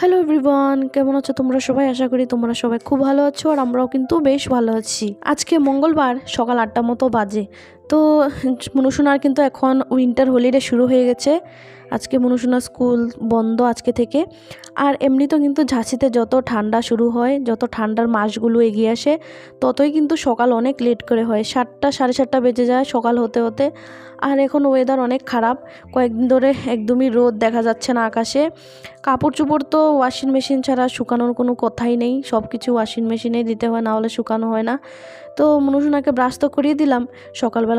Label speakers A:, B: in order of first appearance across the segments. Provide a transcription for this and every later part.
A: Hello everyone কেমন আছো তোমরা সবাই? আশা করি তোমরা সবাই খুব ভালো আছো আর আমরাও কিন্তু বেশ ভালো আছি। আজকে মঙ্গলবার, সকাল আটটা মতো বাজে। তো মনুসোনার কিন্তু এখন উইন্টার হলিডে শুরু হয়ে গেছে। আজকে মনুসোনার স্কুল বন্ধ আজকে থেকে। আর এমনিতেও কিন্তু ঝাঁসিতে যত ঠান্ডা শুরু হয়, যত ঠান্ডার মাসগুলো এগিয়ে আসে, ততই কিন্তু সকাল অনেক লেট করে হয়। সাতটা, সাড়ে সাতটা বেজে যায় সকাল হতে হতে। আর এখন ওয়েদার অনেক খারাপ। কয়েকদিন ধরে একদমই রোদ দেখা যাচ্ছে না আকাশে। কাপড় চোপড় তো ওয়াশিং মেশিন ছাড়া শুকানোর কোনো কথাই নেই। সব কিছু ওয়াশিং মেশিনেই দিতে হয়, না হলে শুকানো হয় না। তো মনুষনাকে ব্রাশ তো করিয়ে দিলাম।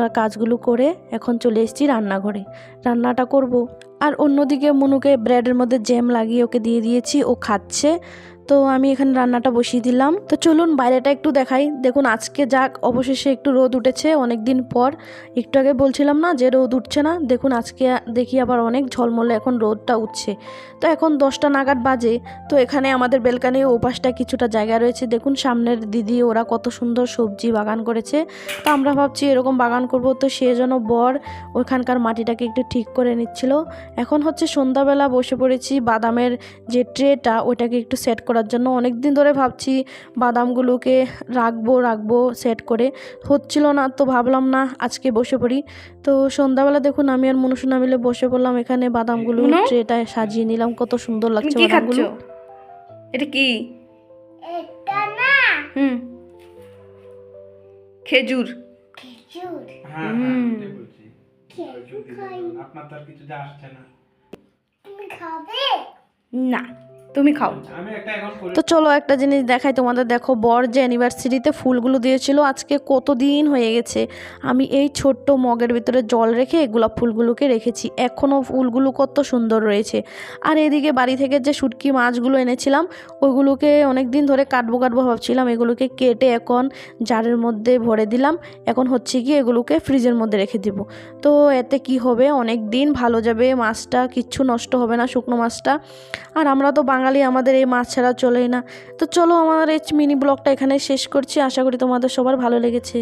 A: সকালবেলার কাজগুলো করে এখন চলে এসেছি রান্নাঘরে। রান্নাটা করব। আর অন্যদিকে মনুকে ব্রেডের মধ্যে জ্যাম লাগিয়ে ওকে দিয়ে দিয়েছি। ও খাচ্ছে। তো আমি এখানে রান্নাটা বসিয়ে দিলাম। তো চলুন বাইরেটা একটু দেখাই। দেখুন, আজকে যাক, অবশেষে একটু রোদ উঠেছে অনেক দিন পর। একটু আগে বলছিলাম না যে রোদ উঠছে না? দেখুন, আজকে দেখি আবার অনেক ঝলমলে এখন রোদটা উঠছে। তো এখন দশটা নাগাদ বাজে। তো এখানে আমাদের বেলকানির ওপাশটা কিছুটা জায়গা রয়েছে। দেখুন, সামনের দিদি ওরা কত সুন্দর সবজি বাগান করেছে। তো আমরা ভাবছি এরকম বাগান করব। তো সে যেন বর ওখানকার মাটিটাকে একটু ঠিক করে নিচ্ছিল। এখন হচ্ছে সন্ধ্যাবেলা বসে পড়েছি। বাদামের যে ট্রেটা, ওইটাকে একটু সেট করার জন্য অনেক দিন ধরে ভাবছি বাদামগুলোকে রাখব রাখব সেট করে। হচ্ছিল না তো ভাবলাম না আজকে বসে পড়ি। তো সন্ধ্যাবেলা দেখুন আমি আর মনুষনা মিলে বসে পড়লাম এখানে বাদামগুলো
B: মুনু?
A: ট্রেটা সাজিয়ে নিলাম কত সুন্দর লাগছে বাদামগুলো।
B: এটা কি?
C: এটা না।
B: হুম। খেজুর।
C: খেজুর।
D: হ্যাঁ
B: হুম।
D: হ্যাঁ ওটাই বলছি।
C: খেজুর খাই।
D: আপনার তো কিছু আসছে না।
C: খাবে?
B: না। তুমি খাও।
D: আমি একটা এখন করে।
A: তো চলো একটা জিনিস দেখাই তোমাদের। দেখো বর যে অ্যানিভার্সারিতে ফুলগুলো দিয়েছিল আজকে কত দিন হয়ে গেছে? আমি এই ছোট্ট মগের ভিতরে জল রেখে গোলাপ ফুলগুলোকে রেখেছি। এখনও ফুলগুলো কত সুন্দর রয়েছে। আর এদিকে বাড়ি থেকে যে শুটকি মাছগুলো এনেছিলাম ওইগুলোকে অনেক দিন ধরে কাটবো কাটবো ভাবছিলাম। এগুলোকে কেটে এখন জারের মধ্যে ভরে দিলাম। এখন হচ্ছে কি এগুলোকে ফ্রিজের মধ্যে রেখে দিব। তো এতে কি হবে? অনেক দিন ভালো যাবে মাছটা কিচ্ছু নষ্ট হবে না শুকনো মাছটা। আর আমরা তো বাঙালি আমাদের এই মাছ ছাড়া চলেই না। তো চলো আমার এই মিনি ব্লগটা এখানে শেষ করছি। আশা করি তোমাদের সবার ভালো লেগেছে।